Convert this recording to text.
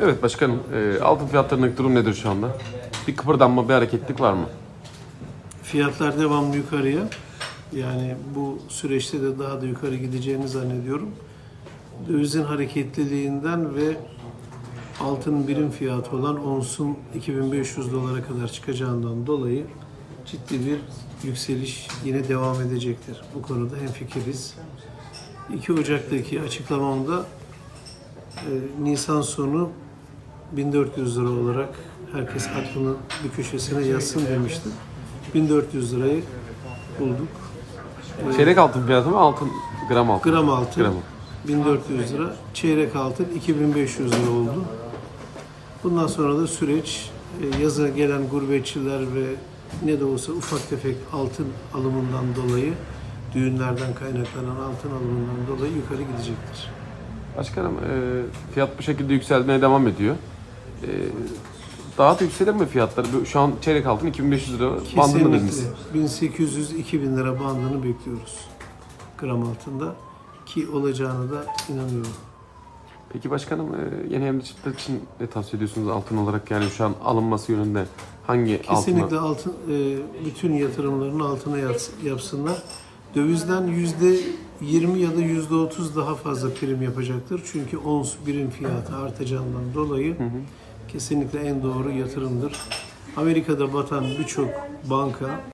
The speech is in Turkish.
Evet başkanım, e, altın fiyatlarındaki durum nedir şu anda? Bir kıpırdanma, bir hareketlik var mı? Fiyatlar devamlı yukarıya. Yani bu süreçte de daha da yukarı gideceğini zannediyorum. Dövizin hareketliliğinden ve altın birim fiyatı olan onsun 2500 dolara kadar çıkacağından dolayı ciddi bir yükseliş yine devam edecektir. Bu konuda hemfikiriz. 2 Ocak'taki açıklamamda e, Nisan sonu 1400 lira olarak herkes aklının bir köşesine yazsın demiştim. 1400 lirayı bulduk. Çeyrek altın fiyatı mı, altın gram altın? Gram altın Gram. 1400 lira, çeyrek altın 2500 lira oldu. Bundan sonra da süreç e, yaza gelen gurbetçiler ve ne de olsa ufak tefek altın alımından dolayı düğünlerden kaynaklanan altın alımından dolayı yukarı gidecektir. Başkanım, e, fiyat bu şekilde yükselmeye devam ediyor. E, daha da yükselir mi fiyatlar? Bu- Şu an çeyrek altın 2500 lira bandında. Kesinlikle 1800-2000 lira bandını bekliyoruz gram altında ki olacağını da inanıyorum. Peki başkanım, e, yeni çiftler için ne tavsiye ediyorsunuz altın olarak? Yani şu an alınması yönünde hangi Kesinlikle altına? altın bütün yatırımlarını altına yapsınlar. Dövizden yüzde 20 ya da yüzde 30 daha fazla prim yapacaktır. Çünkü ons birim fiyatı artacağından dolayı kesinlikle en doğru yatırımdır. Amerika'da batan birçok banka